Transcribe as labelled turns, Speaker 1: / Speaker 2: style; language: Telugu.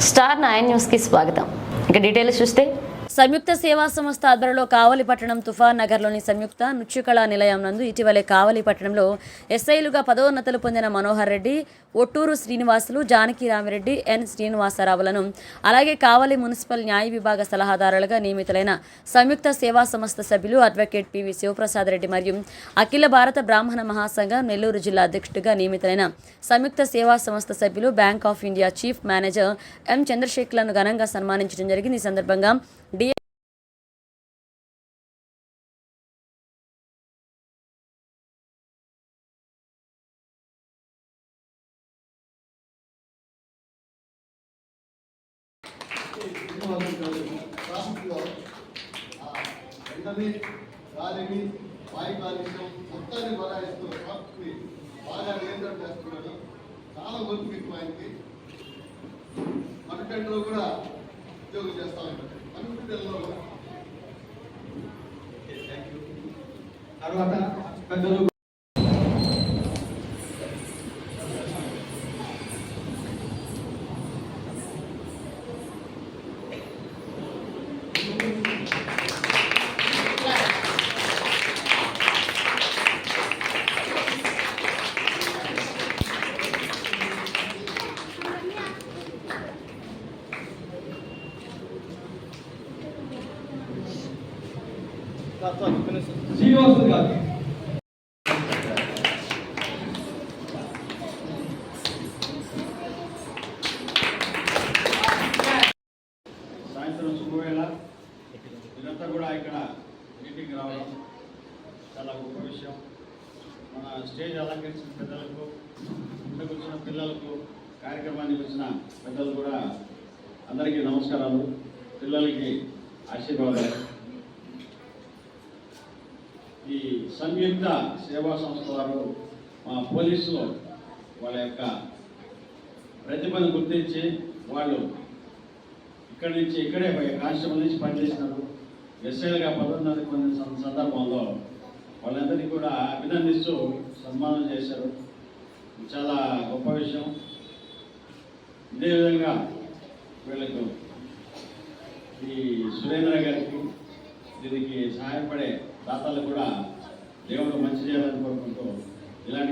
Speaker 1: స్టార్ నైన్ న్యూస్కి స్వాగతం ఇక డీటెయిల్స్ చూస్తే సంయుక్త సేవా సంస్థ ఆధ్వర్యంలో కావలి పట్టణం తుఫాన్ నగర్లోని సంయుక్త నృత్యకళా నిలయం నందు ఇటీవలే కావలి పట్టణంలో ఎస్ఐలుగా పదోన్నతులు పొందిన మనోహర్ రెడ్డి ఒట్టూరు శ్రీనివాసులు జానకి రామిరెడ్డి ఎన్ శ్రీనివాసరావులను అలాగే కావలి మున్సిపల్ న్యాయ విభాగ సలహాదారులుగా నియమితులైన సంయుక్త సేవా సంస్థ సభ్యులు అడ్వకేట్ పివి శివప్రసాద్ రెడ్డి మరియు అఖిల భారత బ్రాహ్మణ మహాసంఘం నెల్లూరు జిల్లా అధ్యక్షుడిగా నియమితులైన సంయుక్త సేవా సంస్థ సభ్యులు bank of India chief manager M చంద్రశేఖర్లను ఘనంగా సన్మానించడం జరిగింది. ఈ సందర్భంగా డి
Speaker 2: ఎండని గాలిని వాయు కాలుష్యం మొత్తాన్ని బలాయిస్తూ ట్రాఫిక్ని బాగా నియంత్రణ చేస్తున్నారు చాలా ఓపిక ఎక్కువ ఆయనకి కూడా ఉద్యోగం చేస్తా ఉంటారు మనుటెండలో
Speaker 3: తర్వాత పెద్దలు あと
Speaker 4: は自分の授業数学 అంతా కూడా ఇక్కడ మీటింగ్ రావడం చాలా గొప్ప విషయం. మన స్టేజ్ అలంకరించిన పెద్దలకు ఇంతకు వచ్చిన పిల్లలకు కార్యక్రమానికి వచ్చిన పెద్దలు కూడా అందరికీ నమస్కారాలు. పిల్లలకి ఆశీర్వాదాలు. ఈ సంయుక్త సేవా సంస్థ వారు మా పోలీసులు వాళ్ళ యొక్క ప్రతిభను గుర్తించి వాళ్ళు ఇక్కడి నుంచి ఇక్కడే కానిస్టేబుల్ నుంచి పనిచేసినారు. ఎస్ఐలుగా పదోన్నతి పొందిన సందర్భంలో వాళ్ళందరినీ కూడా అభినందిస్తూ సన్మానం చేశారు. చాలా గొప్ప విషయం. ఇదే విధంగా వీళ్ళకు ఈ సురేంద్ర గారికి దీనికి సహాయపడే దాతలు కూడా దేవుడు మంచి చేయాలని కోరుకుంటూ ఇలాంటి